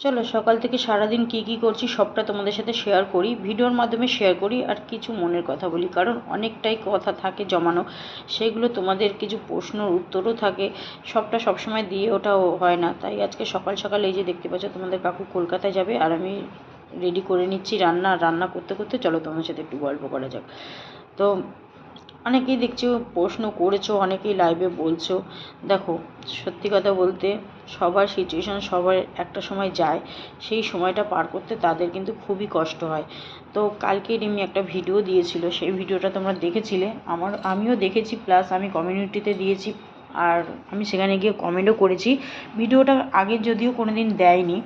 চলো, সকাল থেকে সারাদিন কী কী করছি সবটা তোমাদের সাথে শেয়ার করি, ভিডিওর মাধ্যমে শেয়ার করি আর কিছু মনের কথা বলি, কারণ অনেকটাই কথা থাকে জমানো, সেগুলো তোমাদের কিছু প্রশ্নর উত্তরও থাকে, সবটা সবসময় দিয়ে ওটাও হয় না, তাই আজকে সকাল সকাল এই যে দেখতে পাচ্ছ তোমাদের কাকু কলকাতায় যাবে আর আমি রেডি করে নিচ্ছি রান্না রান্না করতে করতে চলো তোমাদের সাথে একটু গল্প করা যাক। তো অনেকেই দেখছ, প্রশ্ন করেছ, অনেকেই লাইভে বলছো। দেখো, সত্যি কথা বলতে সবার সিচুয়েশান সবার একটা সময় যায়, সেই সময়টা পার করতে তাদের কিন্তু খুবই কষ্ট হয়। তো কালকে রিমি একটা ভিডিও দিয়েছিল, সেই ভিডিওটা তোমরা দেখেছিলে? আমার, আমিও দেখেছি প্লাস আমি কমিউনিটিতে দিয়েছি, আর আমি সেখানে গিয়ে কমেন্টও করেছি। ভিডিওটা আগে যদিও কোনো দিন দেয়নি,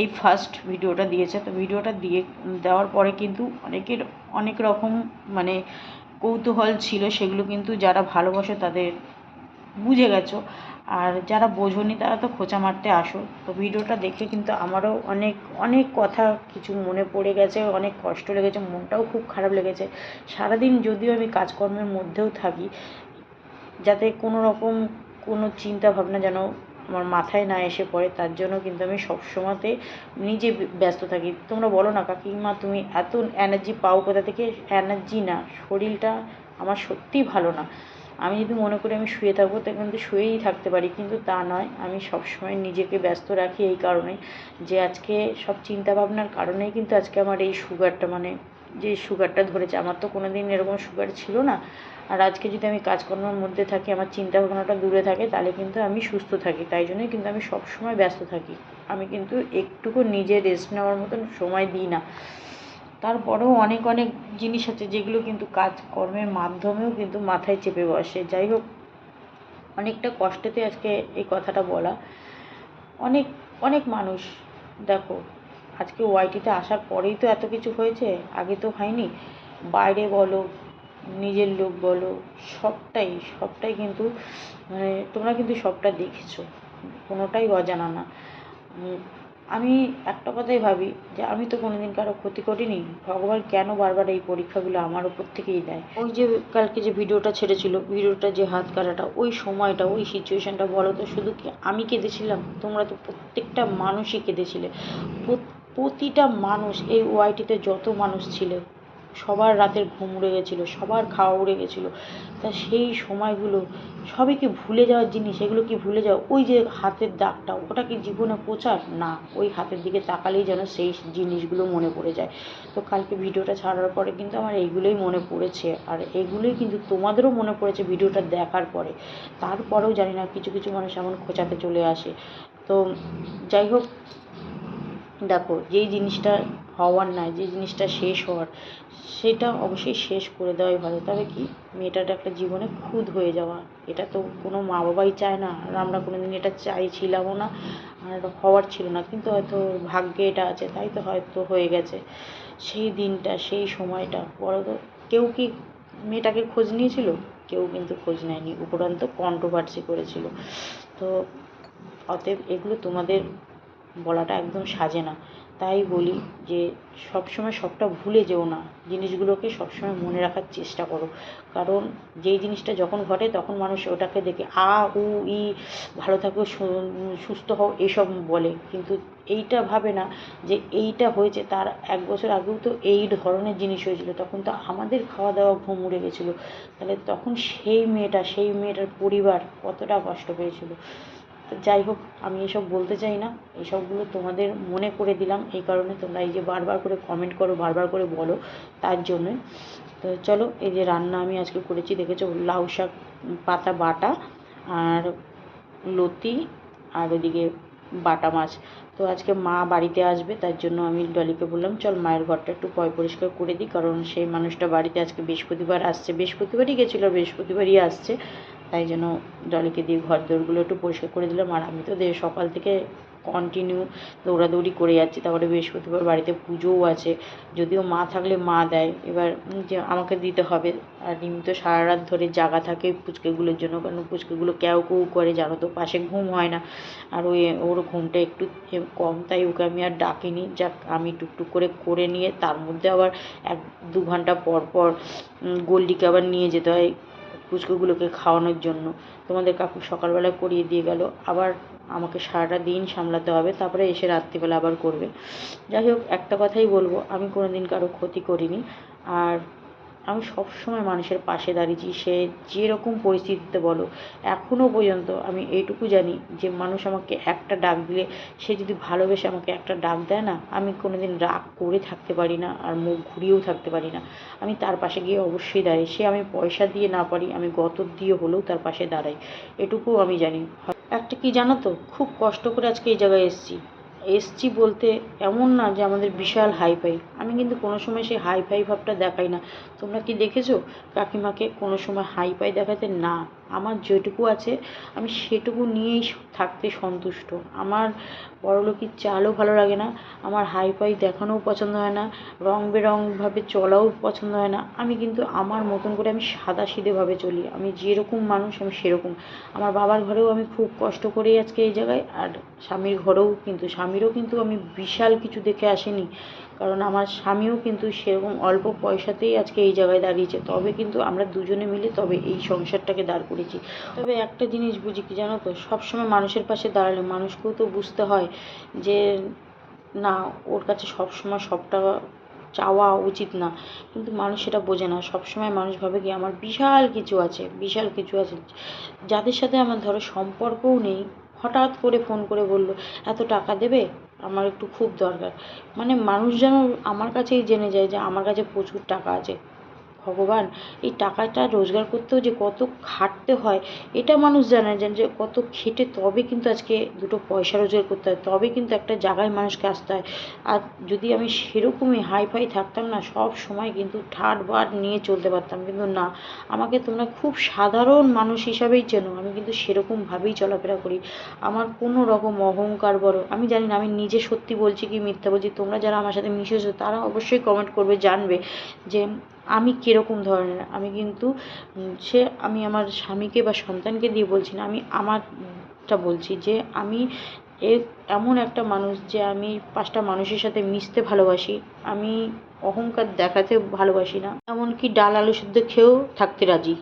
এই ফার্স্ট ভিডিওটা দিয়েছে। তো ভিডিওটা দিয়ে, দেওয়ার পরে কিন্তু অনেকের, অনেক রকম মানে কৌতূহল ছিল, সেগুলো কিন্তু যারা ভালোবাসো তাদের বুঝে গেছো। আর যারা বোঝোনি তারা তো খোঁচা মারতে আসো। তো ভিডিওটা দেখে কিন্তু আমারও অনেক অনেক কথা কিছু মনে পড়ে গেছে, অনেক কষ্ট লেগেছে, মনটাও খুব খারাপ লেগেছে। সারাদিন যদিও আমি কাজকর্মের মধ্যেও থাকি, যাতে কোনো রকম কোনো চিন্তা ভাবনা যেন আমার মাথায় না এসে পড়ে, তার জন্য কিন্তু আমি সবসময়তে নিজে ব্যস্ত থাকি। তোমরা বলো না কাকিমা, তুমি এত এনার্জি পাও কোথা থেকে? এনার্জি না, শরীরটা আমার সত্যিই ভালো না। আমি যদি মনে করি আমি শুয়ে থাকব, তো কিন্তু শুয়েই থাকতে পারি, কিন্তু তা নয়। আমি সবসময় নিজেকে ব্যস্ত রাখি এই কারণে যে আজকে সব চিন্তা ভাবনার কারণেই কিন্তু আজকে আমার এই সুগারটা মানে যে সুগারটা ধরেছে, আমার তো কোনো দিন এরকম সুগার ছিল না। আর আজকে যদি আমি কাজকর্মের মধ্যে থাকি, আমার চিন্তা ভাবনাটা দূরে থাকে, তাহলে কিন্তু আমি সুস্থ থাকি। তাই জন্যই কিন্তু আমি সবসময় ব্যস্ত থাকি। আমি কিন্তু একটুকু নিজে রেস্ট নেওয়ার মতন সময় দিই না। তারপরেও অনেক অনেক জিনিস আছে, যেগুলো কিন্তু কাজকর্মের মাধ্যমেও কিন্তু মাথায় চেপে বসে। যাই হোক, অনেকটা কষ্টেতে আজকে এই কথাটা বলা। অনেক অনেক মানুষ, দেখো আজকে ওয়াইটিতে আসার পরেই তো এত কিছু হয়েছে, আগে তো হয়নি। বাইরে বলো, নিজের লোক বলো, সবটাই সবটাই কিন্তু মানে তোমরা কিন্তু সবটা দেখেছ। কোনোটাই অজানা না। আমি একটা কথাই ভাবি যে আমি তো কোনো দিন কারও ক্ষতি করিনি। ভগবান কেন বারবার এই পরীক্ষাগুলো আমার উপর থেকেই দেয়? ওই যে কালকে যে ভিডিওটা ছেড়েছিল, ভিডিওটা যে হাত কাটাটা, ওই সময়টা, ওই সিচুয়েশানটা বলো তো, শুধু কি আমি কেঁদেছিলাম? তোমরা তো প্রত্যেকটা মানুষই কেঁদেছিলে। প্রতিটা মানুষ এই ওয়াইটিতে যত মানুষ ছিল, সবার রাতের ঘুম উড়ে গেছিল, সবার খাওয়া উড়ে গেছিল। তা সেই সময়গুলো সবই কি ভুলে যাওয়ার জিনিস? এগুলো কি ভুলে যাও ওই যে হাতের দাগটা, ওটা কি জীবনে প্রচার না, ওই হাতের দিকে তাকালেই যেন সেই জিনিসগুলো মনে পড়ে যায়। তো কালকে ভিডিওটা ছাড়ার পরে কিন্তু আমার এইগুলোই মনে পড়েছে, আর এগুলোই কিন্তু তোমাদেরও মনে পড়েছে ভিডিওটা দেখার পরে। তারপরেও জানি না, কিছু কিছু মানুষ এমন খোঁচাতে চলে আসে। তো যাই হোক দেখো, যেই জিনিসটা হওয়ার নয় যে জিনিসটা শেষ হওয়ার, সেটা অবশ্যই শেষ করে দেওয়াই ভালো। তবে কি মেয়েটার একটা জীবনে খুদ হয়ে যাওয়া, এটা তো কোনো মা বাবাই চায় না, আর আমরা কোনো দিন এটা চাইছিলামও না, আর হওয়ার ছিল না। কিন্তু হয়তো ভাগ্যে এটা আছে, তাই তো হয়তো হয়ে গেছে। সেই দিনটা, সেই সময়টা বড় তো, কেউ কি মেয়েটাকে খোঁজ নিয়েছিল? কেউ কিন্তু খোঁজ নেয়নি, উপরন্ত কন্ট্রোভার্সি করেছিল। তো অতএব এগুলো তোমাদের বলাটা একদম সাজে না। তাই বলি যে, সবসময় সবটা ভুলে যেও না। জিনিসগুলোকে সবসময় মনে রাখার চেষ্টা করো। কারণ যেই জিনিসটা যখন ঘটে, তখন মানুষ ওটাকে দেখে, আ, উ, ই, ভালো থাকো সুস্থ হও, এসব বলে। কিন্তু এইটা ভাবে না যে, এইটা হয়েছে, তার এক বছর আগেও তো এই ধরনের জিনিস হয়েছিল। তখন তো আমাদের খাওয়া দাওয়া ঘুম উড়ে গেছিল। তাহলে তখন সেই মেয়েটা, সেই মেয়েটার পরিবার কতটা কষ্ট পেয়েছিল? তো যাই হোক, আমি এসব বলতে চাই না। এসবগুলো তোমাদের মনে করে দিলাম, এই কারণে তোমরা এই যে বারবার করে কমেন্ট করো, বারবার করে বলো, তার জন্যই তো চলো, এই যে রান্না আমি আজকে করেছি, দেখেছ? লাউ শাক, পাতা, বাটা আর লতি আর ওদিকে বাটা মাছ। তো আজকে মা বাড়িতে আসবে, তার জন্য আমি ডলিকে বললাম, চল মায়ের ঘরটা একটু পয় পরিষ্কার করে দিই, কারণ সেই মানুষটা বাড়িতে আজকে বৃহস্পতিবার আসছে। বৃহস্পতিবারই গেছিল, বৃহস্পতিবারই আসছে। তাই জন্য ডলিকে দিয়ে ঘর দোরগুলো একটু পরিষ্কার করে দিলাম। আর আমি তো সকাল থেকে কন্টিনিউ দৌড়াদৌড়ি করে যাচ্ছি। তারপরে বৃহস্পতিবার বাড়িতে পুজোও আছে। যদিও মা থাকলে মা দেয়। এবার যে আমাকে দিতে হবে। আর রিমি তো সারা রাত ধরে জাগা থাকে পুচকেগুলোর জন্য। কারণ পুচকেগুলো ক্যাও কেউ করে, জানো তো, পাশে ঘুম হয় না। আর ওই ওর ঘুমটা একটু কম। তাই ওকে আমি আর ডাকিনি। যাক, আমি টুকটুক করে করে নিয়ে তার মধ্যে আবার এক দু ঘণ্টা পর পর গোল্ডিকে আবার নিয়ে যেতে হয়। পুচকুগুলোকে খাওয়ানোর জন্য। তোমাদের কাকু সকালবেলা করিয়ে দিয়ে গেল। আবার আমাকে সারাটা দিন সামলাতে হবে, তারপরে এসে রাত্রিবেলা আবার করবে। যাই হোক, একটা কথাই বলব, আমি কোনো দিন কারও ক্ষতি করিনি। আর আমি সবসময় মানুষের পাশে দাঁড়িয়েছি। সে যেরকম পরিস্থিতিতে বলো এখনও পর্যন্ত আমি এইটুকু জানি যে মানুষ আমাকে একটা ডাক দিলে, সে যদি ভালোবেসে আমাকে একটা ডাক দেয় না, আমি কোনো দিন রাগ করে থাকতে পারি না আর মুখ ঘুরিয়েও থাকতে পারি না। আমি তার পাশে গিয়ে অবশ্যই দাঁড়াই। সে আমি পয়সা দিয়ে না পারি, আমি গতর দিয়ে হলেও তার পাশে দাঁড়াই। এটুকু আমি জানি। একটা কি জানো তো, খুব কষ্ট করে আজকে এই জায়গায় এসেছি। এসছি বলতে এমন না যে আমাদের বিশাল হাই ফাই আমি কিন্তু কোনো সময় সেই হাই ফাই ভাবটা দেখাই না। তোমরা কি দেখেছ? কাকিমাকে কোনো সময় হাই ফাই দেখাতে না। আমার যেটুকু আছে, আমি সেটুকু নিয়েই থাকতে সন্তুষ্ট। আমার বড়লোকির চালও ভালো লাগে না, আমার হাই ফাই দেখানোও পছন্দ হয় না, রং বেরংভাবে চলাও পছন্দ হয় না। আমি কিন্তু আমার মতন করে আমি সাদা সিধেভাবে চলি। আমি যেরকম মানুষ, আমি সেরকম। আমার বাবার ঘরেও আমি খুব কষ্ট করেই আজকে এই জায়গায়, আর স্বামীর ঘরেও কিন্তু, স্বামীরও কিন্তু আমি বিশাল কিছু দেখে আসিনি। কারণ আমার স্বামীও কিন্তু সেরকম অল্প পয়সাতেই আজকে এই জায়গায় দাঁড়িয়েছে। তবে কিন্তু আমরা দুজনে মিলে তবে এই সংসারটাকে দাঁড় করেছি। তবে একটা জিনিস বুঝি কি জানো তো? সবসময় মানুষের পাশে দাঁড়ালে মানুষকেও তো বুঝতে হয় যে, না, ওর কাছে সবসময় সবটা চাওয়া উচিত না। কিন্তু মানুষ সেটা বোঝে না। সবসময় মানুষ ভাবে কি, আমার বিশাল কিছু আছে, বিশাল কিছু আছে। যাদের সাথে আমার ধরো সম্পর্কও নেই হঠাৎ করে ফোন করে বলল, এত টাকা দেবে? আমার একটু খুব দরকার। মানে মানুষ যেন আমার কাছেই জেনে যায় যে আমার কাছে প্রচুর টাকা আছে। ভগবান, এই টাকাটা রোজগার করতেও যে কত খাটতে হয়, এটা মানুষ জানে না যে কত খেটে তবে কিন্তু আজকে দুটো পয়সা রোজগার করতে হয়, তবে কিন্তু একটা জায়গায় মানুষকে আসতে হয়। আর যদি আমি সেরকমই হাই ফাই থাকতাম না, সব সময় কিন্তু ঠাট বাট নিয়ে চলতে পারতাম। কিন্তু না, আমাকে তোমরা খুব সাধারণ মানুষ হিসাবেই চেনো, আমি কিন্তু সেরকমভাবেই চলাফেরা করি। আমার কোনো রকম অহংকার বড়, আমি জানি না, আমি নিজে সত্যি বলছি কি মিথ্যা বলছি, তোমরা যারা আমার সাথে মিশেছো তারা অবশ্যই কমেন্ট করবে, জানবে যে আমি কীরকম ধরনের? আমি কিন্তু সে, আমি আমার স্বামীকে বা সন্তানকে দিয়ে বলছি না, আমি আমারটা বলছি যে, আমি এ, এমন একটা মানুষ যে, আমি পাঁচটা মানুষের সাথে মিশতে ভালোবাসি, আমি অহংকার দেখাতে ভালোবাসি না। এমনকি ডাল আলু সেদ্ধ খেয়েও থাকতে রাজি।